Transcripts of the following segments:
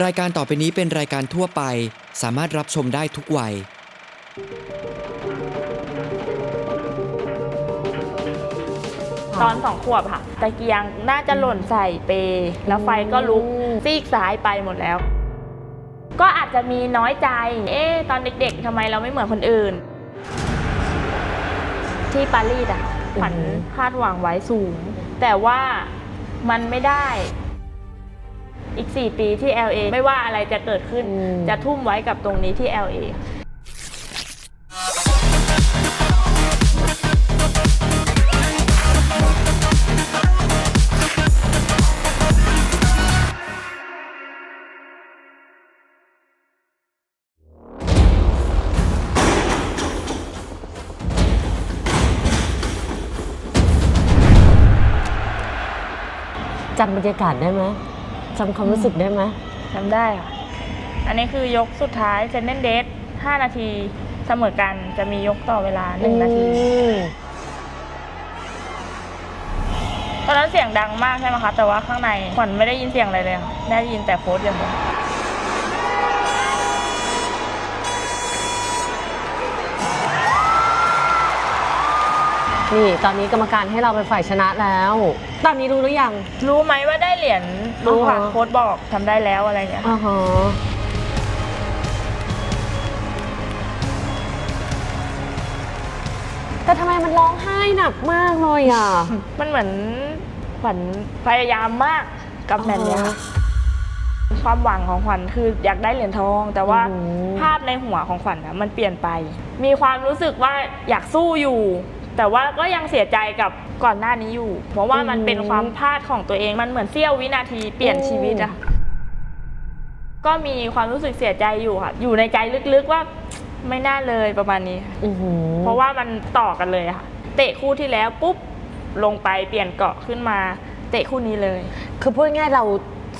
รายการต่อไปนี้เป็นรายการทั่วไป สามารถรับชมได้ทุกวัย ตอนสองขวบค่ะตะเกียงน่าจะหล่นใส่เปแล้วไฟก็ลุกซีกซ้ายไปหมดแล้ว ก็อาจจะมีน้อยใจ เอ๊ะตอนเด็กๆทำไมเราไม่เหมือนคนอื่น ที่ปารีสอะขวัญคาดหวังไว้สูง แต่ว่ามันไม่ได้ อีก 4 ปีที่ LA ไม่ว่าอะไรจะเกิดขึ้นอืมจะทุ่มไว้กับตรงนี้ที่ LA จำบรรยากาศได้ไหม จำความรู้สึกได้ไหมทำได้ค่ะ อันนี้คือยกสุดท้ายเซนเนนเดท5นาทีเสมอกันจะมียกต่อเวลา 1 นาที อืมตอนนั้นเสียงดังมากใช่ไหมคะ แต่ว่าข้างในขวัญไม่ได้ยินเสียงอะไรเลยค่ะได้ยินแต่โค้ดอย่างเดียว นี่ตอนนี้กรรมการให้เราเป็นฝ่ายชนะแล้ว ตอนนี้รู้หรือยัง รู้ไหมว่าได้เหรียญรู้ค่ะอ๋อโค้ดบอกทำได้แล้วอะไรเงี้ยอ่าฮะแต่ทำไมมันร้องไห้หนักมากเลยอะ มันเหมือนขวัญพยายามมากกับแมตช์เนี้ยค่ะความหวังของขวัญคืออยากได้เหรียญทอง แต่ว่าอืมภาพในหัวของขวัญนะมันเปลี่ยนไป มีความรู้สึกว่าอยากสู้อยู่ แต่ว่าก็ยังเสียใจกับก่อนหน้านี้อยู่ เพราะว่ามันเป็นความพลาดของตัวเองมันเหมือนเสี้ยววินาทีเปลี่ยนชีวิตอะก็มีความรู้สึกเสียใจอยู่ค่ะ อยู่ในใจลึกๆว่าไม่น่าเลยประมาณนี้อือหือเพราะว่ามันต่อกันเลยอะค่ะ เตะคู่ที่แล้วปุ๊บลงไปเปลี่ยนเกาะขึ้นมา เตะคู่นี้เลย คือพูดง่ายๆเรา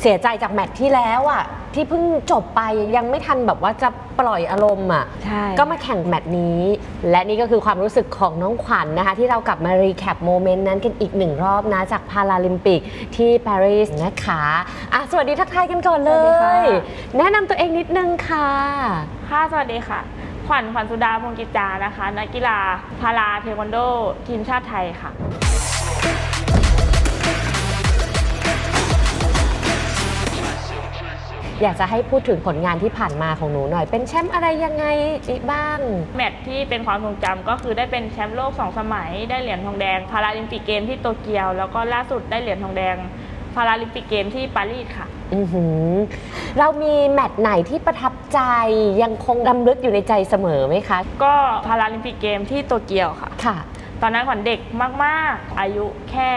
เสียใจจากแมตช์ที่แล้วอะที่เพิ่งจบไปยังไม่ทันแบบว่าจะปล่อยอารมณ์อะใช่ก็มาแข่งแมตช์นี้ และนี่ก็คือความรู้สึกของน้องขวัญนะคะ ที่เรากลับมารีแคปโมเมนต์นั้นกันอีกหนึ่งรอบนะ จากพาราลิมปิกที่ปารีสนะคะอะสวัสดีทักทายกันก่อนเลสวัสดีค่ะ ย แนะนำตัวเองนิดนึงค่ะ ค่ะ สวัสดีค่ะ ขวัญขวัญสุดาพงกิจจานะคะ นักกีฬาพาราเทควันโด ทีมชาติไทยค่ะ อยากจะให้พูดถึงผลงานที่ผ่านมาของหนูหน่อย เป็นแชมป์อะไรยังไงบ้าง แมตช์ที่เป็นความทรงจำก็คือได้เป็นแชมป์โลก 2 สมัย ได้เหรียญทองแดง พาราลิมปิกเกมที่โตเกียว แล้วก็ล่าสุดได้เหรียญทองแดง พาราลิมปิกเกมที่ปารีสค่ะ อือหือเรามีแมตช์ไหนที่ประทับใจยังคงดำลึกอยู่ในใจเสมอไหมคะ ก็พาราลิมปิกเกมที่โตเกียวค่ะ ค่ะ ตอนนั้นขวัญเด็กมาก ๆ อายุแค่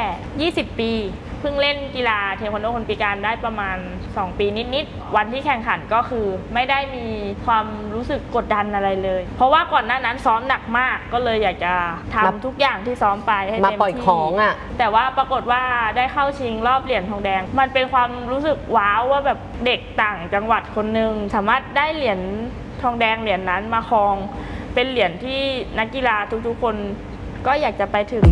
20 ปี เพิ่งเล่นกีฬาเทควันโดคนพิการได้ประมาณ 2 ปีนิดๆ วันที่แข่งขันก็คือไม่ได้มีความรู้สึกกดดันอะไรเลย เพราะว่าก่อนหน้านั้นซ้อมหนักมากก็เลยอยากจะทำมา ทุกอย่างที่ซ้อมไปให้มาเต็มปล่อยที่ของอะ แต่ว่าปรากฏว่าได้เข้าชิงรอบเหรียญทองแดง มันเป็นความรู้สึกว้าวว่าแบบเด็กต่างจังหวัดคนหนึ่งสามารถได้เหรียญทองแดงเหรียญนั้นมาครอง เป็นเหรียญที่นักกีฬาทุกๆคนก็อยากจะไปถึง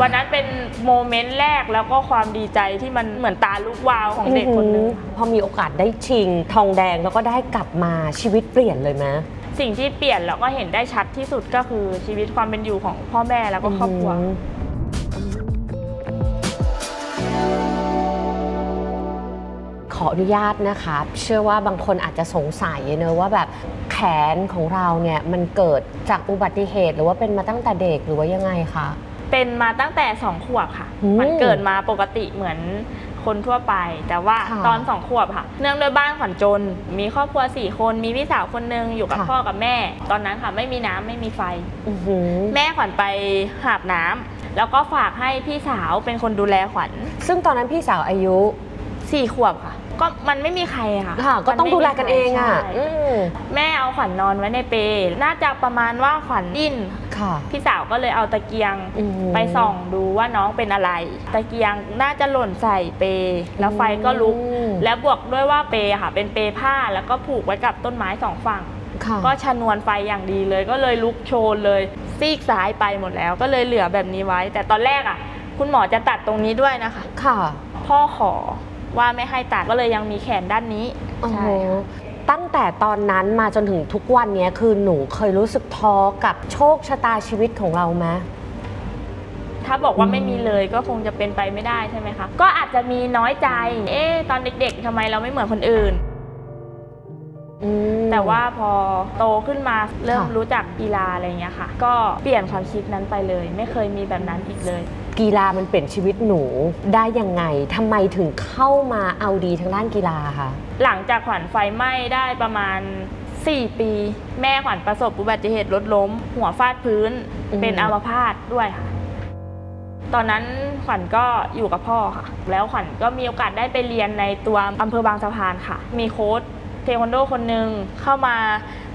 วันนั้นเป็นโมเมนต์แรกแล้วก็ความดีใจที่มันเหมือนตาลูกวาวของเด็กคนหนึ่งอื้อหือพอมีโอกาสได้ชิง ทองแดงแล้วก็ได้กลับมาชีวิตเปลี่ยนเลยไหมสิ่งที่เปลี่ยนแล้วก็เห็นได้ชัดที่สุดก็คือชีวิตความเป็นอยู่ของพ่อแม่แล้วก็ครอบครัวอืมขออนุญาตนะคะเชื่อว่าบางคนอาจจะสงสัยเนอะว่าแบบแขนของเราเนี่ยมันเกิดจากอุบัติเหตุหรือว่าเป็นมาตั้งแต่เด็กหรือว่ายังไงคะ เป็นมาตั้งแต่สองขวบค่ะอืมมันเกิดมาปกติเหมือนคนทั่วไป แต่ว่าค่ะตอนสองขวบค่ะ เนื่องด้วยบ้านขวัญจน มีครอบครัวสี่คนมีพี่สาวคนหนึงอยู่กับค่ะ พ่อกับแม่ ตอนนั้นค่ะ ไม่มีน้ำไม่มีไฟอื้อหือแม่ขวัญไปหาบน้ำแล้วก็ฝากให้พี่สาวเป็นคนดูแลขวัญซึ่งตอนนั้นพี่สาวอายุสี่ขวบค่ะ ก็มันไม่มีใครอะค่ะค่ะ ก็ต้องมัไม่ดูแลกันเองอะใช่ อืม แม่เอาขวัญนอนไว้ในเปลน่าจะประมาณว่าขวัญดิ้นค่ะ พี่สาวก็เลยเอาตะเกียงอืมไปส่องดูว่าน้องเป็นอะไร ตะเกียงน่าจะหล่นใส่เปแล้วไฟก็ลุกอืมแล้วบวกด้วยว่าเปค่ะ เป็นเปผ้าแล้วก็ผูกไว้กับต้นไม้สองฝั่งค่ะก็ชนวนไฟอย่างดีเลย ก็เลยลุกโชนเลย ซีกซ้ายไปหมดแล้ว ก็เลยเหลือแบบนี้ไว้ แต่ตอนแรกอะ คุณหมอจะตัดตรงนี้ด้วยนะคะ ค่ะ พ่อขอว่าไม่ให้ตัดก็เลยยังมีแขนด้านนี้โอ้โหใช่ค่ะ ตั้งแต่ตอนนั้นมาจนถึงทุกวันเนี้ยคือหนูเคยรู้สึกท้อกับโชคชะตาชีวิตของเราไหม ถ้าบอกว่าอืมไม่มีเลยก็คงจะเป็นไปไม่ได้ใช่ไหมคะ ก็อาจจะมีน้อยใจ เอ๊ะตอนเด็กๆทำไมเราไม่เหมือนคนอื่น อืม แต่ว่าพอโตขึ้นมาเริ่มค่ะ รู้จักกีฬาอะไรเงี้ยค่ะ ก็เปลี่ยนความคิดนั้นไปเลย ไม่เคยมีแบบนั้นอีกเลย กีฬามันเปลี่ยนชีวิตหนูได้ยังไงทำไมถึงเข้ามาเอาดีทางด้านกีฬาคะหลังจากขวัญไฟไหม้ได้ประมาณ 4 ปี แม่ขวัญประสบอุบัติเหตุรถล้ม หัวฟาดพื้นเป็นอัมพาตด้วยค่ะ ตอนนั้นขวัญก็อยู่กับพ่อค่ะ แล้วขวัญก็มีโอกาสได้ไปเรียนในตัวอำเภอบางสะพานค่ะ มีโค้ชเทควันโดคนหนึ่งเข้ามา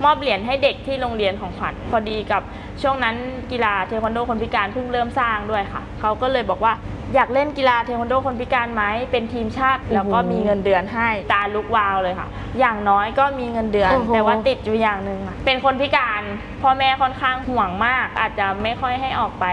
มอบเหรียญให้เด็กที่โรงเรียนของขวัญพอดีกับช่วงนั้นกีฬาเทควันโดคนพิการเพิ่งเริ่มสร้างด้วยค่ะ เขาก็เลยบอกว่าอยากเล่นกีฬาเทควันโดคนพิการไหมเป็นทีมชาติ แล้วก็มีเงินเดือนให้ตาลุกวาวเลยค่ะ อย่างน้อยก็มีเงินเดือน โอ้โห แต่ว่าติดอยู่อย่างหนึ่งค่ะเป็นคนพิการพ่อแม่ค่อนข้างห่วงมาก อาจจะไม่ค่อยให้ออกไป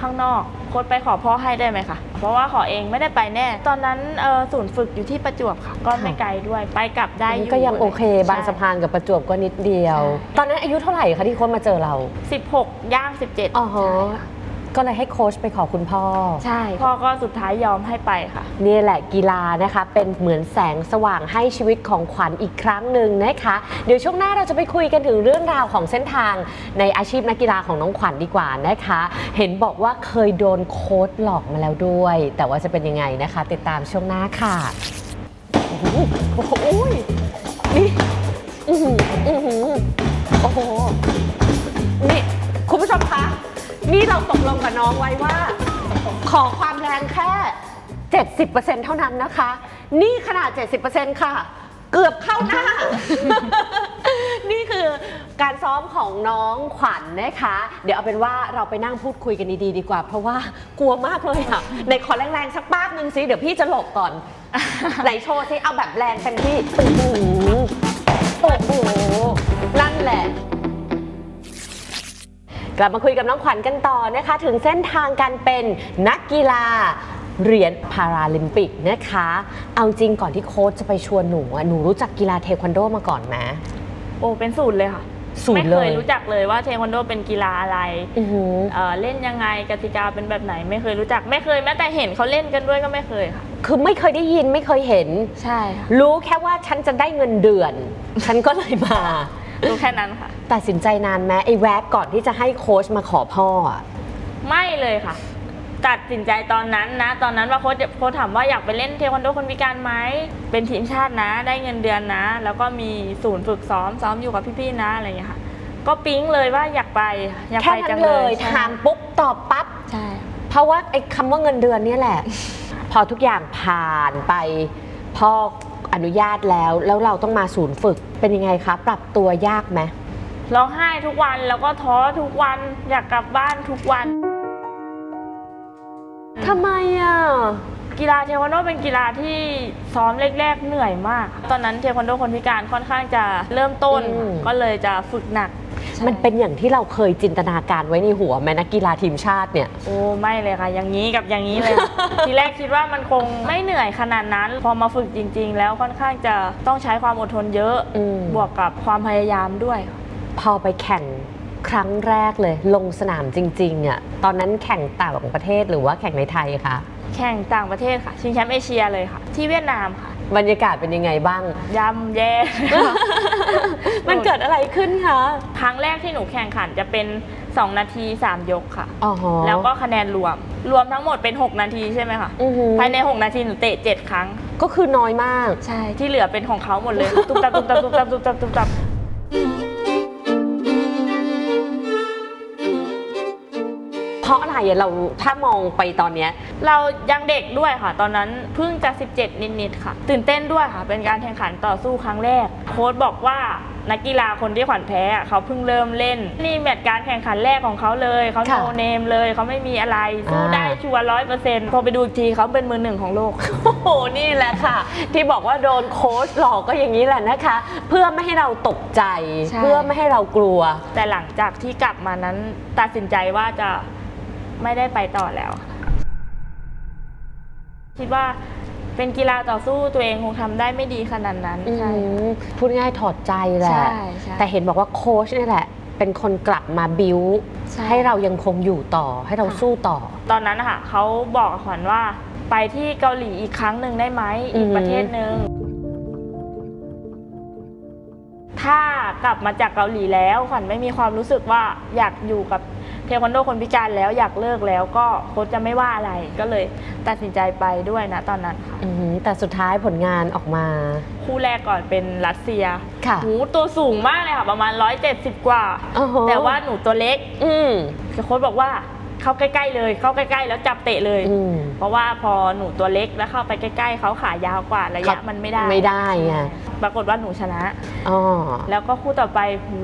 ข้างนอกโค้ชไปขอพ่อให้ได้ไหมคะเพราะว่าขอเองไม่ได้ไปแน่ ตอนนั้นเอ่อศูนย์ฝึกอยู่ที่ประจวบค่ะ ก็ไม่ไกลด้วยไปกลับได้อยู่ก็ยังโอเค บางใช่ สะพานกับประจวบก็นิดเดียวใช่ตอนนั้นอายุเท่าไหร่คะที่โค้ชมาเจอเรา 16ย่าง 17 อ๋อฮะใช่ค่ะก็เลยให้โค้ชไปขอคุณพ่อ ใช่พ่อก็สุดท้ายยอมให้ไปค่ะ นี่แหละกีฬานะคะ เป็นเหมือนแสงสว่างให้ชีวิตของขวัญอีกครั้งหนึ่งนะคะ เดี๋ยวช่วงหน้าเราจะไปคุยกันถึงเรื่องราวของเส้นทางในอาชีพนักกีฬาของน้องขวัญดีกว่านะคะ เห็นบอกว่าเคยโดนโค้ชหลอกมาแล้วด้วย แต่ว่าจะเป็นยังไงนะคะ ติดตามช่วงหน้าค่ะโอ้โหโอ้โหนี่อือหืออือหือโอ้โหนี่ คุณผู้ชมคะ นี่เราตกลงกับน้องไว้ว่า ขอความแรงแค่ 70%เท่านั้นนะคะ นี่ขนาด 70%ค่ะ เกือบเข้าหน้า นี่คือการซ้อมของน้องขวัญนะคะ เดี๋ยวเอาเป็นว่าเราไปนั่งพูดคุยกันดีๆดีกว่า เพราะว่ากลัวมากเลยอะในขอแรงๆสักป้าบนึงสิ เดี๋ยวพี่จะหลบก่อน ไหนโชว์สิเอาแบบแรงเต็มที่โอ้โหโอ้โหนั่นแหละ กลับมาคุยกับน้องขวัญกันต่อนะคะ ถึงเส้นทางการเป็นนักกีฬาเหรียญพาราลิมปิกนะคะ เอาจริงก่อนที่โค้ชจะไปชวนหนูอะหนูรู้จักกีฬาเทควันโดมาก่อนไหม โอ้เป็นศูนย์เลยค่ะศูนไม่ย์เคเลยยรู้จักเลยว่าเทควันโดเป็นกีฬาอะไรอือหือเอ่อเล่นยังไงกติกาเป็นแบบไหน ไม่เคยรู้จักไม่เคยแม้แต่เห็นเขาเล่นกันด้วยก็ไม่เคยค่ะ คือไม่เคยได้ยินไม่เคยเห็น ใช่ค่ะรู้แค่ว่าฉันจะได้เงินเดือน ฉันก็เลยมา รู้แค่นั้นค่ะ ตัดสินใจนานไหมไอ้แวบก่อนที่จะให้โค้ชมาขอพ่ออะไม่เลยค่ะ ตัดสินใจตอนนั้นนะ ตอนนั้นว่าโค้ชโค้ชถามว่าอยากไปเล่นเทควันโดคนพิการไหมเป็นทีมชาตินะ ได้เงินเดือนนะ แล้วก็มีศูนย์ฝึกซ้อมซ้อมอยู่กับพี่ๆนะอะไรอย่างเงี้ยค่ะ ก็ปิ๊งเลยว่าอยากไปอยากแค่ไปจันั้งนเลเลยยใช่ถามปุ๊บตอบปั๊บ ใช่ เพราะว่าไอ้คำว่าเงินเดือนเนี่ยแหละ พอทุกอย่างผ่านไปพ่ออนุญาตแล้ว แล้วเราต้องมาศูนย์ฝึกเป็นยังไงคะ ปรับตัวยากไหม ร้องไห้ทุกวันแล้วก็ท้อทุกวันอยากกลับบ้านทุกวัน ทำไมอะ กีฬาเทควันโดเป็นกีฬาที่ซ้อมแรก ๆ เหนื่อยมาก ตอนนั้นเทควันโดคนพิการค่อนข้างจะเริ่มต้นอืม ก็เลยจะฝึกหนัก มันเป็นอย่างที่เราเคยจินตนาการไว้ในหัวไหมนักกีฬาทีมชาติเนี่ย โอ้ไม่เลยค่ะ อย่างนี้กับอย่างนี้เลยค่ะทีแรกคิดว่ามันคงไม่เหนื่อยขนาดนั้น พอมาฝึกจริง ๆ แล้วค่อนข้างจะต้องใช้ความอดทนเยอะ อืม บวกกับความพยายามด้วย พอไปแข่งครั้งแรกเลย ลงสนามจริงๆอะตอนนั้นแข่งต่างประเทศหรือว่าแข่งในไทยคะแข่งต่างประเทศค่ะ ชิงแชมป์เอเชียเลยค่ะ ที่เวียดนามค่ะบรรยากาศเป็นยังไงบ้างย่ำแย่ มันเกิดอะไรขึ้นคะ ครั้งแรกที่หนูแข่งขันจะเป็น 2 นาที 3 ยกค่ะอ๋อฮะแล้วก็คะแนนรวม รวมทั้งหมดเป็น 6 นาทีใช่ไหมคะอือหือภายใน 6 นาทีหนูเตะ 7 ครั้ง ก็คือน้อยมาก ใช่ ที่เหลือเป็นของเขาหมดเลย ตุ๊บตับตุ๊บตับตุ๊บตับตุ๊บตับตุ๊บตับ เพราะอะไรอะเราถ้ามองไปตอนเนี้ย เรายังเด็กด้วยค่ะ ตอนนั้นเพิ่งจะ 17 นิดๆค่ะ ตื่นเต้นด้วยค่ะ เป็นการแข่งขันต่อสู้ครั้งแรก โค้ชบอกว่านักกีฬาคนที่ขวัญแพ้อะเขาเพิ่งเริ่มเล่น นี่แมตช์การแข่งขันแรกของเขาเลย เขาค่ะโนเนมเลยเขาไม่มีอะไรสู้อ่า ได้ชัวร้อยเปอร์เซ็นต์พอไปดูอีกทีเขาเป็นมือหนึ่งของโลก โอ้โห นี่แหละค่ะ ที่บอกว่าโดนโค้ชหลอกก็อย่างนี้แหละนะคะ เพื่อไม่ให้เราตกใจ ใช่ เพื่อไม่ให้เรากลัว แต่หลังจากที่กลับมานั้นตัดสินใจว่าจะ ไม่ได้ไปต่อแล้วค่ะคิดว่าเป็นกีฬาต่อสู้ตัวเองคงทำได้ไม่ดีขนาดนั้นอืใช่มพูดง่ายๆถอดใจแหละ ใช่ใช่แต่เห็นบอกว่าโค้ชนี่แหละ เป็นคนกลับมาบิวใช่ให้เรายังคงอยู่ต่อ ให้เราค่ะ สู้ต่อ ตอนนั้นนะคะเขาบอกกับขวัญว่า ไปที่เกาหลีอีกครั้งหนึ่งได้ไหมอือีอกหือประเทศหนึ่งถ้ากลับมาจากเกาหลีแล้วขวัญไม่มีความรู้สึกว่าอยากอยู่กับ เทควันโดคนพิการแล้วอยากเลิกแล้วก็โค้ชจะไม่ว่าอะไรก็เลยตัดสินใจไปด้วยนะตอนนั้นค่ะอืมแต่สุดท้ายผลงานออกมา คู่แรกก่อนเป็นรัสเซียค่ะ หูตัวสูงมากเลยค่ะประมาณ 170 กว่า โอ้โห แต่ว่าหนูตัวเล็กอืมโค้ชบอกว่าเข้าใกล้ๆเลย เข้าใกล้ๆ แล้วจับเตะเลย อืมเพราะว่าพอหนูตัวเล็กแล้วเข้าไปใกล้ๆเขาขายาวกว่าระยะครับมันไม่ได้ไม่ได้ไงปรากฏว่าหนูชนะ อ๋อแล้วก็คู่ต่อไปหู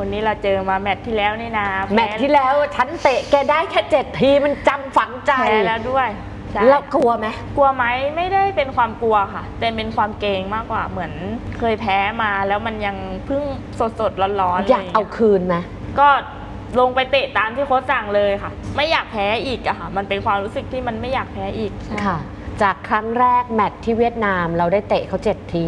คนนี้เราเจอมาแมตช์ที่แล้วนี่นาแมตช์ที่แล้วฉันเตะแกได้แค่เจ็ดทีมันจำฝังใจแพ้แล้วด้วยใช่แล้วกลัวไหมกลัวไหมไม่ได้เป็นความกลัวค่ะ แต่เป็นความเกรงมากกว่าเหมือนเคยแพ้มาแล้วมันยังเพิ่งสดๆร้อนๆอยากลเอาคืนไหมก็ลงไปเตะตามที่โค้ชสั่งเลยค่ะ ไม่อยากแพ้อีกอะค่ะ มันเป็นความรู้สึกที่มันไม่อยากแพ้อีกใช่ ค่ะ จากครั้งแรกแมตช์ที่เวียดนามเราได้เตะเขาเจ็ดที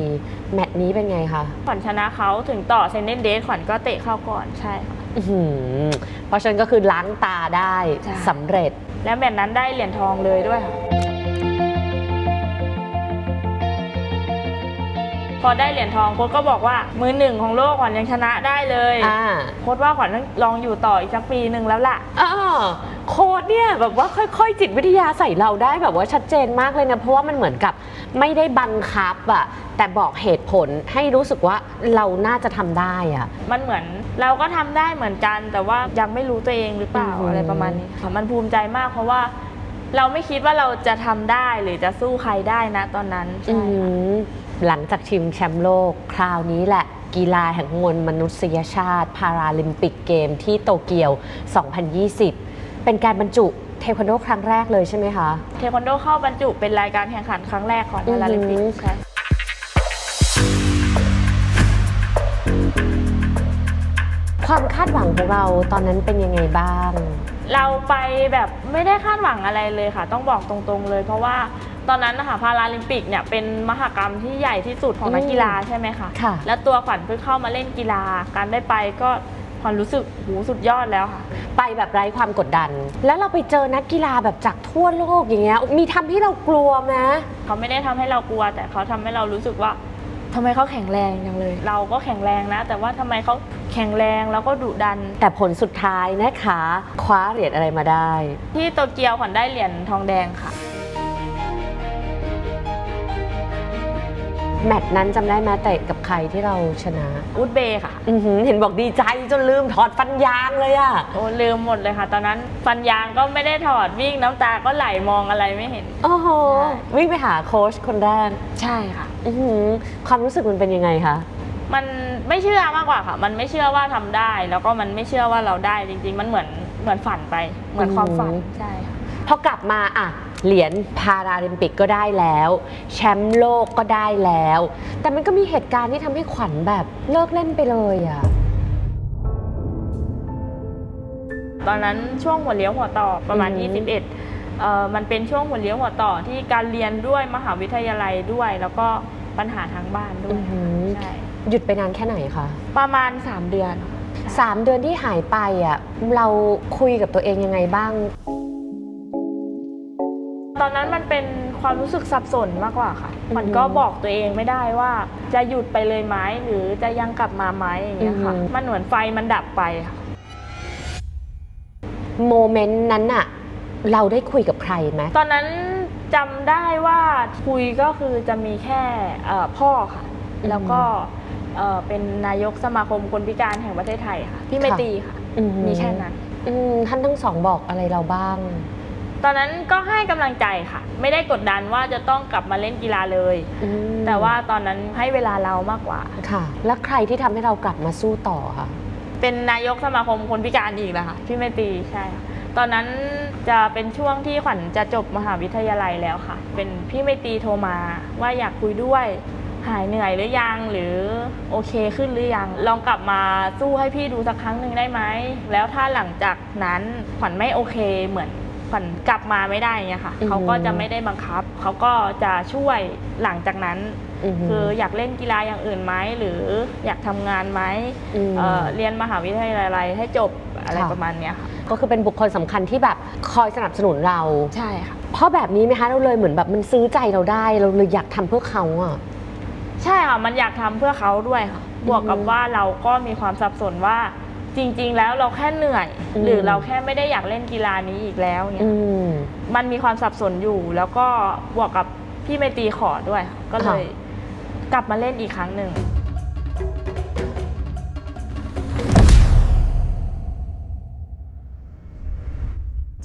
แมตช์นี้เป็นไงคะขวัญชนะเขาถึงต่อเซนเดนเดสขวัญก็เตะเข้าก่อนใช่ค่ะ อื้อหือเพราะฉะนั้นก็คือล้างตาได้ใช่ สำเร็จ แล้วแมตช์นั้นได้เหรียญทองเลยด้วยค่ะ พอได้เหรียญทองโค้ชก็บอกว่า มือหนึ่งของโลกขวัญยังชนะได้เลยอ่าโค้ชว่าขวัญต้องลองอยู่ต่ออีกสักปีหนึ่งแล้วล่ะอ่า โค้ดเนี่ยแบบว่าค่อยๆ จิตวิทยาใส่เราได้แบบว่าชัดเจนมากเลยนะ เพราะว่ามันเหมือนกับไม่ได้บังคับอะแต่บอกเหตุผลให้รู้สึกว่าเราน่าจะทำได้อะมันเหมือนเราก็ทำได้เหมือนกัน แต่ว่ายังไม่รู้ตัวเองหรือเปล่าอือหือออะไรประมาณนี้ค่ะมันภูมิใจมากเพราะว่า เราไม่คิดว่าเราจะทำได้หรือจะสู้ใครได้นะตอนนั้นอืใช่ค่ะ มหลังจากชิงแชมป์โลก คราวนี้แหละ กีฬาแห่งมวลมนุษยชาติ พาราลิมปิกเกมที่โตเกียว 2020 เป็นการบรรจุเทควันโดครั้งแรกเลยใช่ไหมคะ เทควันโดเข้าบรรจุเป็นรายการแข่งขันครั้งแรกของอือหือพาราลิมปิกใช่ความคาดหวังของเราตอนนั้นเป็นยังไงบ้าง เราไปแบบไม่ได้คาดหวังอะไรเลยค่ะ ต้องบอกตรงๆเลย เพราะว่าตอนนั้นนะคะพาราลิมปิกเนี่ยเป็นมหกรรมที่ใหญ่ที่สุดของนักกีฬาใช่ไหมคะ ค่ะ แล้วตัวขวัญเพิ่งเข้ามาเล่นกีฬา การได้ไปก็ ขวัญรู้สึกหูสุดยอดแล้วค่ะ ไปแบบไร้ความกดดัน แล้วเราไปเจอนักกีฬาแบบจากทั่วโลกอย่างเงี้ยมีทำให้เรากลัวไหมเขาไม่ได้ทำให้เรากลัว แต่เขาทำให้เรารู้สึกว่าทำไมเขาแข็งแรงจังเลย เราก็แข็งแรงนะ แต่ว่าทำไมเขาแข็งแรงแล้วก็ดุดัน แต่ผลสุดท้ายนะคะ คว้าเหรียญอะไรมาได้ ที่โตเกียวขวัญได้เหรียญทองแดงค่ะ แมตช์นั้นจำได้ไหมเตะกับใครที่เราชนะ อุดเบย์ค่ะ อือหือเห็นบอกดีใจจนลืมถอดฟันยางเลยอะโอ้ลืมหมดเลยค่ะ ตอนนั้นฟันยางก็ไม่ได้ถอดวิ่งน้ำตาก็ไหลมองอะไรไม่เห็น โอ้โหใช่วิ่งไปหาโค้ชคนแรกใช่ค่ะ อือหือความรู้สึกมันเป็นยังไงคะ มันไม่เชื่อมากกว่าค่ะ มันไม่เชื่อว่าทำได้ แล้วก็มันไม่เชื่อว่าเราได้จริง ๆ มันเหมือนเหมือนฝันไป เหมือนความฝันอืม ใช่ค่ะ พอกลับมาอะ เหรียญพาราลิมปิกก็ได้แล้ว แชมป์โลกก็ได้แล้ว แต่มันก็มีเหตุการณ์ที่ทำให้ขวัญแบบเลิกเล่นไปเลยอะตอนนั้นช่วงหัวเลี้ยวหัวต่อประมาณอือหือ21เอ่อมันเป็นช่วงหัวเลี้ยวหัวต่อที่การเรียนด้วยมหาวิทยาลัยด้วย แล้วก็ปัญหาทางบ้านด้วอืยอหือใช่หยุดไปนานแค่ไหนคะประมาณ 3 เดือนสามเดือนที่หายไปอะเราคุยกับตัวเองยังไงบ้างต อนนั้นมันเป็นความรู้สึกสับสนมากกว่าค่ะ มันก็บอกตัวเองไม่ได้ว่า จะหยุดไปเลยไหมหรือจะยังกลับมาไหมอย่างเงี้ยค่ะอือหือมันเหมือนไฟมันดับไปค่ะโมเมนต์นั้นอะเราได้คุยกับใครไหมตอนนั้นจำได้ว่าคุยก็คือจะมีแค่เอ่อพ่อค่ะอืมแล้วก็เอ่อเป็นนายกสมาคมคนพิการแห่งประเทศไทยค่ะพี่ไมค่ะตรีค่ะอือมีแค่นั้นอืมท่านทั้งสองบอกอะไรเราบ้าง ตอนนั้นก็ให้กำลังใจค่ะ ไม่ได้กดดันว่าจะต้องกลับมาเล่นกีฬาเลย อืมแต่ว่าตอนนั้นให้เวลาเรามากกว่า ค่ะ แล้วใครที่ทำให้เรากลับมาสู้ต่อคะเป็นนายกสมาคมคนพิการอีกนะคะพี่ไมตรีใช่ค่ะตอนนั้นจะเป็นช่วงที่ขวัญจะจบมหาวิทยาลัยแล้วค่ะ เป็นพี่ไมตรีโทรมาว่าอยากคุยด้วย หายเหนื่อยหรือยังหรือโอเคขึ้นหรือยัง ลองกลับมาสู้ให้พี่ดูสักครั้งหนึ่งได้ไหมแล้วถ้าหลังจากนั้นขวัญไม่โอเคเหมือน ขวัญกลับมาไม่ได้เงี้ยค่ะอือหือเขาก็จะไม่ได้บังคับ เขาก็จะช่วยหลังจากนั้นมคืออยากเล่นกีฬาอย่างอื่นไหมหรืออยากทำงานไหมมเอ่อเรียนมหาวิทยาลัยอะไรให้จบอะไรค่ะประมาณเนี้ยค่ะก็คือเป็นบุคคลสำคัญที่แบบคอยสนับสนุนเราใช่ค่ะเพราะแบบนี้ไหมคะเราเลยเหมือนแบบมันซื้อใจเราได้เราเลยอยากทำเพื่อเขาอะใช่ค่ะมันอยากทำเพื่อเขาด้วยค่ะบวกกับอืมว่าเราก็มีความสับสนว่า จริง ๆ แล้วเราแค่เหนื่อย อืม หรือเราแค่ไม่ได้อยากเล่นกีฬานี้อีกแล้วเนี่ยอืม มันมีความสับสนอยู่ แล้วก็บวกกับพี่ไมตรีขอด้วยค่ะก็เลยกลับมาเล่นอีกครั้งหนึ่ง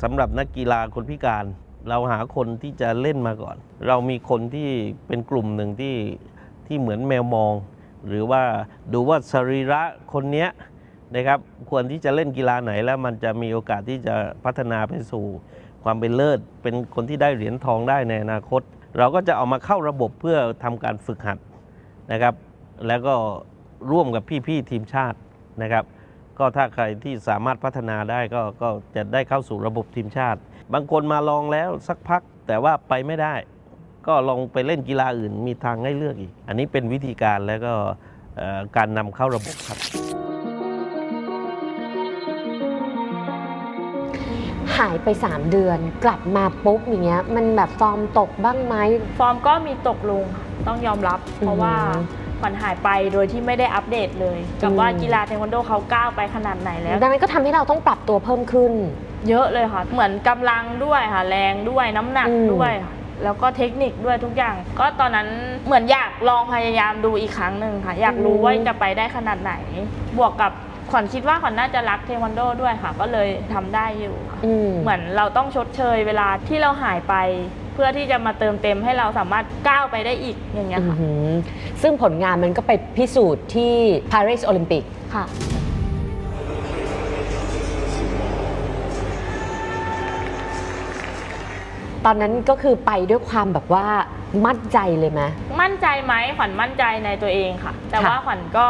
สำหรับนักกีฬาคนพิการ เราหาคนที่จะเล่นมาก่อน เรามีคนที่เป็นกลุ่มหนึ่งที่ที่เหมือนแมวมอง หรือว่าดูว่าสรีระคนเนี้ย นะครับควรที่จะเล่นกีฬาไหนแล้วมันจะมีโอกาสที่จะพัฒนาไปสู่ความเป็นเลิศ เป็นคนที่ได้เหรียญทองได้ในอนาคต เราก็จะเอามาเข้าระบบเพื่อทำการฝึกหัดนะครับ แล้วก็ร่วมกับพี่ๆทีมชาตินะครับ ก็ถ้าใครที่สามารถพัฒนาได้ก็ก็จะได้เข้าสู่ระบบทีมชาติ บางคนมาลองแล้วสักพักแต่ว่าไปไม่ได้ ก็ลองไปเล่นกีฬาอื่นมีทางให้เลือกอีก อันนี้เป็นวิธีการแล้วก็การนำเข้าระบบครับ หายไป 3 เดือนกลับมาปุ๊บอย่างเงี้ยมันแบบฟอร์มตกบ้างไหม ฟอร์มก็มีตกลงค่ะต้องยอมรับ เพราะว่าอืมขวัญหายไปโดยที่ไม่ได้อัปเดตเลย กับอืมว่ากีฬาเทควันโดเขาก้าวไปขนาดไหนแล้ว ดังนั้นก็ทำให้เราต้องปรับตัวเพิ่มขึ้น เยอะเลยค่ะ เหมือนกำลังด้วยค่ะ แรงด้วยน้ำหนักอืม ด้วยค่ะแล้วก็เทคนิคด้วยทุกอย่าง ก็ตอนนั้นเหมือนอยากลองพยายามดูอีกครั้งหนึ่งค่ะ อยากรู้ว่าจะไปได้ขนาดไหน บวกกับ ขวัญคิดว่าขวัญน่าจะรักเทควันโดด้วยค่ะ ก็เลยทำได้อยู่ค่ะอืม เหมือนเราต้องชดเชยเวลาที่เราหายไป เพื่อที่จะมาเติมเต็มให้เราสามารถก้าวไปได้อีกอย่างเงี้ยอือค่ะหือซึ่งผลงานมันก็ไปพิสูจน์ที่ Paris Olympic ค่ะ ตอนนั้นก็คือไปด้วยความแบบว่ามั่นใจเลยไหม มั่นใจไหมขวัญมั่นใจในตัวเองค่ะ แต่ค่ะ ว่าขวัญก็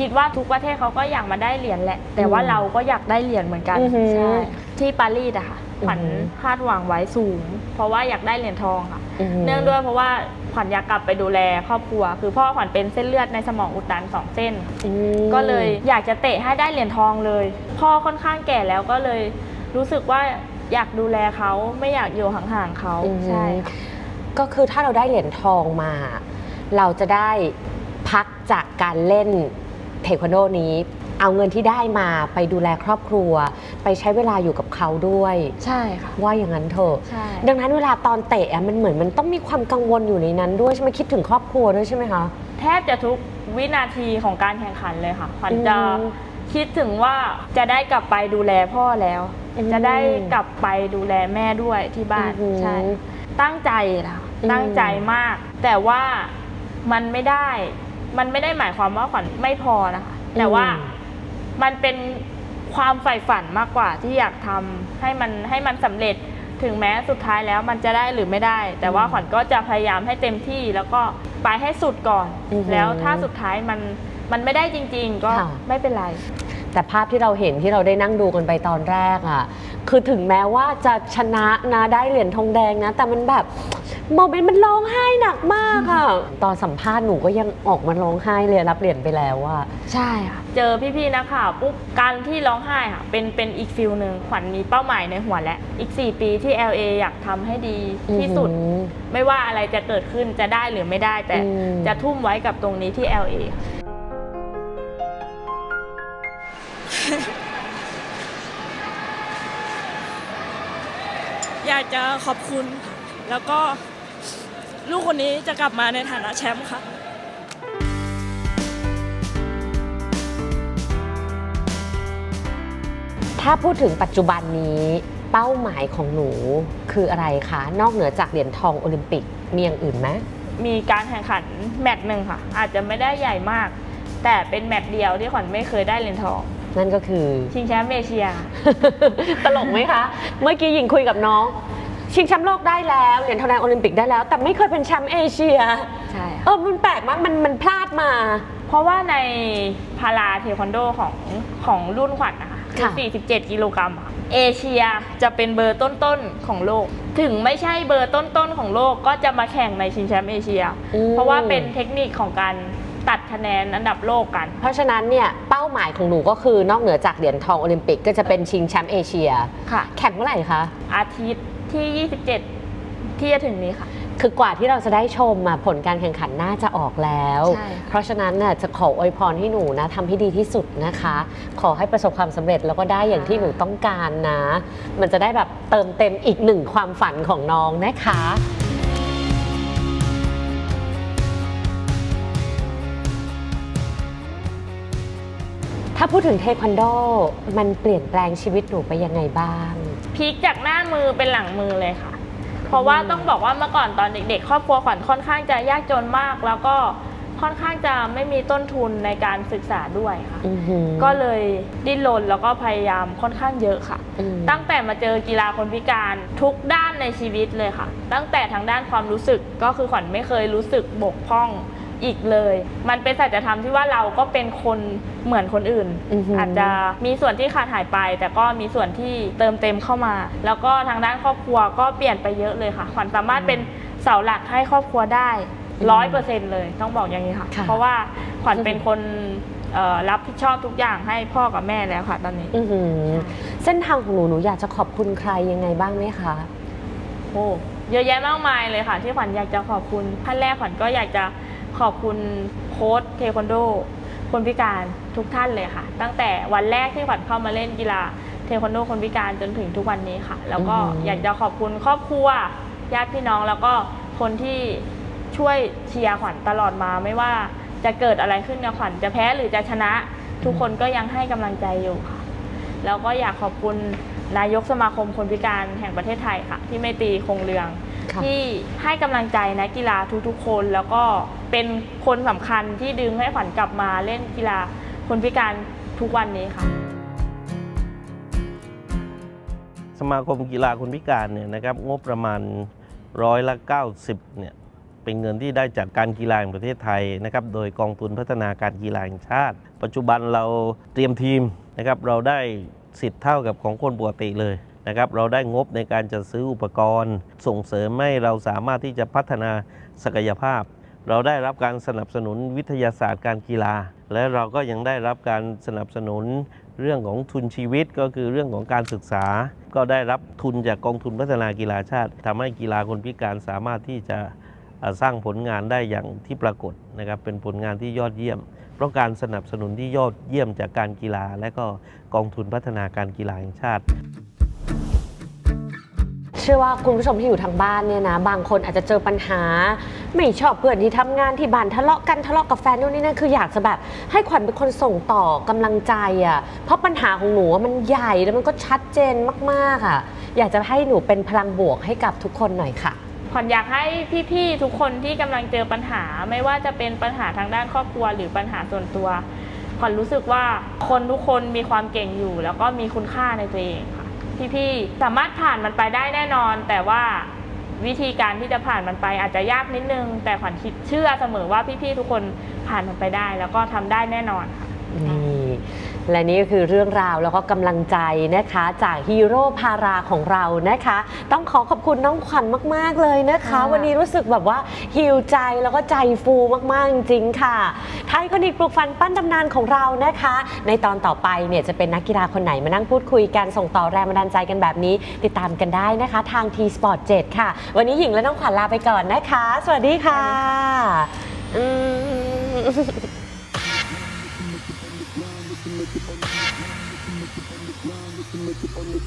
คิดว่าทุกประเทศเขาก็อยากมาได้เหรียญแหละ แต่ว่าอืมเราก็อยากได้เหรียญเหมือนกันอือหือใช่ที่ปารีสอะค่ะอือหือขวัญคาดหวังไว้สูง เพราะว่าอยากได้เหรียญทองค่ะหืเนื่องด้วยเพราะว่าขวัญอยากกลับไปดูแลครอบครัว คือพ่อขวัญเป็นเส้นเลือดในสมองอุดตันสองเส้น อืม ก็เลยอยากจะเตะให้ได้เหรียญทองเลย พ่อค่อนข้างแก่แล้วก็เลยรู้สึกว่าอยากดูแลเขาไม่อยากอยู่ห่างๆเขาอืม ใช่ค่ะก็คือถ้าเราได้เหรียญทองมา เราจะได้พักจากการเล่น เทควันโดนี้เอาเงินที่ได้มาไปดูแลครอบครัว ไปใช้เวลาอยู่กับเขาด้วย ใช่ค่ะว่าอย่างนั้นเถอะ ใช่ดังนั้นเวลาตอนเตะอะมันเหมือนมันต้องมีความกังวลอยู่ในนั้นด้วยใช่ไหมคิดถึงครอบครัวด้วยใช่ไหมคะ แทบจะทุกวินาทีของการแข่งขันเลยค่ะขวัญจะอืมคิดถึงว่าจะได้กลับไปดูแลพ่อแล้ว อืม จะได้กลับไปดูแลแม่ด้วยที่บ้านอืมใช่ ตั้งใจนะอืม ตั้งใจมาก แต่ว่ามันไม่ได้ มันไม่ได้หมายความว่าขวัญไม่พอนะคะ แต่ว่ามันเป็นความใฝ่ฝันมากกว่าที่อยากทำให้มันให้มันสำเร็จถึงแม้สุดท้ายแล้วมันจะได้หรือไม่ได้ แต่ว่าขวัญก็จะพยายามให้เต็มที่แล้วก็ไปให้สุดก่อนอือหือแล้วถ้าสุดท้ายมัน มันไม่ได้จริง ๆ ก็ค่ะ ไม่เป็นไร แต่ภาพที่เราเห็นที่เราได้นั่งดูกันไปตอนแรกอะคือถึงแม้ว่าจะชนะนะได้เหรียญทองแดงนะ แต่มันแบบโมเมนต์มันร้องไห้หนักมากอะตอนสัมภาษณ์หนูก็ยังออกมาร้องไห้เลยรับเหรียญไปแล้วอะใช่ค่ะ เจอพี่ๆนักข่าวปุ๊บการที่ร้องไห้ค่ะเป็นเป็นอีกฟิลหนึ่งขวัญมีเป้าหมายในหัวแล้วอีก 4 ปีที่ LA อยากทำให้ดีที่สุดอืมไม่ว่าอะไรจะเกิดขึ้นจะได้หรือไม่ได้แต่อืม จะทุ่มไว้กับตรงนี้ที่ LA ค่ะ อยากจะขอบคุณ แล้วก็ลูกคนนี้จะกลับมาในฐานะแชมป์ค่ะถ้าพูดถึงปัจจุบันนี้เป้าหมายของหนูคืออะไรคะ นอกเหนือจากเหรียญทองโอลิมปิกมีอย่างอื่นไหมมีการแข่งขันแมตช์หนึ่งค่ะ อาจจะไม่ได้ใหญ่มาก แต่เป็นแมตช์เดียวที่ขวัญไม่เคยได้เหรียญทอง นั่นก็คือ ชิงแชมป์เอเชีย ตลกไหมคะ เมื่อกี้หญิงคุยกับน้อง ชิงแชมป์โลกได้แล้วเหรียญทองแดงโอลิมปิกได้แล้ว แต่ไม่เคยเป็นแชมป์เอเชีย ใช่เออมันแปลกมากมันมันพลาดมา เพราะว่าในพาราเทควันโดของของรุ่นขวัญนะคะคือค่ะ 47 กิโลกรัมอะค่ะเอเชียจะเป็นเบอร์ต้นๆของโลก ถึงไม่ใช่เบอร์ต้นๆของโลกก็จะมาแข่งในชิงแชมป์เอเชีย อืมเพราะว่าเป็นเทคนิคของการตัด คะแนนอันดับโลกกัน เพราะฉะนั้นเนี่ยเป้าหมายของหนูก็คือนอกเหนือจากเหรียญทองโอลิมปิกก็จะเป็นชิงแชมป์เอเชีย ค่ะ แข่งเมื่อไหร่คะ อาทิตย์ที่ 27 ที่จะถึงนี้ค่ะ คือกว่าที่เราจะได้ชมอะผลการแข่งขันน่าจะออกแล้ว ใช่ค่ะ เพราะฉะนั้นน่ะจะขออวยพรให้หนูนะทำให้ดีที่สุดนะคะ ขอให้ประสบความสำเร็จแล้วก็ได้อย่างที่หนูต้องการนะ มันจะได้แบบเติมเต็มอีกหนึ่งความฝันของน้องนะคะ ถ้าพูดถึงเทควันโด มันเปลี่ยนแปลงชีวิตหนูไปยังไงบ้าง พลิกจากหน้ามือเป็นหลังมือเลยค่ะ เพราะว่าต้องบอกว่าเมื่อก่อนตอนเด็กๆ ครอบครัวขวัญค่อนข้างจะยากจนมาก แล้วก็ค่อนข้างจะไม่มีต้นทุนในการศึกษาด้วยค่ะอือหือก็เลยดิ้นรนแล้วก็พยายามค่อนข้างเยอะค่ะ อืม ตั้งแต่มาเจอกีฬาคนพิการทุกด้านในชีวิตเลยค่ะ ตั้งแต่ทางด้านความรู้สึกก็คือขวัญไม่เคยรู้สึกบกพร่อง อีกเลย มันเป็นสัจธรรมที่ว่าเราก็เป็นคนเหมือนคนอื่น อือหืออ อาจจะมีส่วนที่ขาดหายไป แต่ก็มีส่วนที่เติมเต็มเข้ามา แล้วก็ทางด้านครอบครัวก็เปลี่ยนไปเยอะเลยค่ะขวัญสามารถเป็นเสาหลักให้ครอบครัวได้ร้อยเปอร์เซ็นต์เลยต้องบอกอย่างนี้ค่ะ ค่ะ เพราะว่าขวัญเป็นคนเอ่อรับผิดชอบทุกอย่างให้พ่อกับแม่แล้วค่ะ ตอนนี้ อือหือเส้นทางของหนูหนูอยากจะขอบคุณใครยังไงบ้างไหมคะ โอ้เยอะแยะมากมายเลยค่ะ ที่ขวัญอยากจะขอบคุณขั้นแรกขวัญก็อยากจะ ขอบคุณโค้ชเทควันโดคนพิการทุกท่านเลยค่ะ ตั้งแต่วันแรกที่ขวัญเข้ามาเล่นกีฬาเทควันโดคนพิการจนถึงทุกวันนี้ค่ะ แล้วก็อือหือออยากจะขอบคุณครอบครัวญาติพี่น้องแล้วก็คนที่ช่วยเชียร์ขวัญตลอดมาไม่ว่าจะเกิดอะไรขึ้นกับขวัญจะแพ้หรือจะชนะ ทุกคนก็ยังให้กำลังใจอยู่ค่ะ แล้วก็อยากขอบคุณนายกสมาคมคนพิการแห่งประเทศไทยค่ะ ที่ไม่ตรีคงเรืองค่ะที่ให้กำลังใจนักกีฬาทุกๆคนแล้วก็ เป็นคนสำคัญที่ดึงให้ขวัญกลับมาเล่นกีฬาคนพิการทุกวันนี้ค่ะ สมาคมกีฬาคนพิการเนี่ยนะครับงบประมาณร้อยละ 90เนี่ยเป็นเงินที่ได้จากการกีฬาแห่งประเทศไทยนะครับโดยกองทุนพัฒนาการกีฬาแห่งชาติ ปัจจุบันเราเตรียมทีมนะครับเราได้สิทธิ์เท่ากับของคนปกติเลยนะครับเราได้งบในการจัดซื้ออุปกรณ์ ส่งเสริมให้เราสามารถที่จะพัฒนาศักยภาพ เราได้รับการสนับสนุนวิทยาศาสตร์การกีฬา และเราก็ยังได้รับการสนับสนุนเรื่องของทุนชีวิตก็คือเรื่องของการศึกษา ก็ได้รับทุนจากกองทุนพัฒนากีฬาชาติทำให้กีฬาคนพิการสามารถที่จะสร้างผลงานได้อย่างที่ปรากฏนะครับเป็นผลงานที่ยอดเยี่ยม เพราะการสนับสนุนที่ยอดเยี่ยมจากการกีฬา และก็กองทุนพัฒนาการกีฬาแห่งชาติ เชื่อว่าคุณผู้ชมที่อยู่ทางบ้านเนี่ยนะ บางคนอาจจะเจอปัญหา ไม่ชอบเพื่อนที่ทำงานที่บ้านทะเลาะกันทะเลาะกับแฟนนู่นนี่นั่นคืออยากจะแบบ ให้ขวัญเป็นคนส่งต่อกำลังใจอะ่ะเพราะปัญหาของหนูอะมันใหญ่แล้วมันก็ชัดเจนมากๆอะ่ะ อยากจะให้หนูเป็นพลังบวกให้กับทุกคนหน่อยค่ะ ขวัญอยากให้พี่ๆทุกคนที่กำลังเจอปัญหา ไม่ว่าจะเป็นปัญหาทางด้านครอบครัวหรือปัญหาส่วนตัวขวัญรู้สึกว่าคนทุกคนมีความเก่งอยู่ แล้วก็มีคุณค่าในตัวเองค่ะ พี่ๆ สามารถผ่านมันไปได้แน่นอน แต่ว่าวิธีการที่จะผ่านมันไปอาจจะยากนิดนึง แต่ขวัญคิดเชื่อเสมอว่าพี่ๆทุกคนผ่านมันไปได้ แล้วก็ทำได้แน่นอนค่ะ นี่ และนี่ก็คือเรื่องราวแล้วก็กำลังใจนะคะจากฮีโร่พาราของเรานะคะ ต้องขอขอบคุณน้องขวัญมาก ๆ เลยนะคะ ค่ะ วันนี้รู้สึกแบบว่าฮิวใจแล้วก็ใจฟูมาก ๆ จริง ๆ ค่ะ ไทยคนิกปลูกฟันปั้นตำนานของเรานะคะ ในตอนต่อไปเนี่ยจะเป็นนักกีฬาคนไหนมานั่งพูดคุยกัน ส่งต่อแรงบันดาลใจกันแบบนี้ ติดตามกันได้นะคะ ทาง T Sport 7 ค่ะ วันนี้หญิงและน้องขวัญลาไปก่อนนะคะ สวัสดีค่ะอืม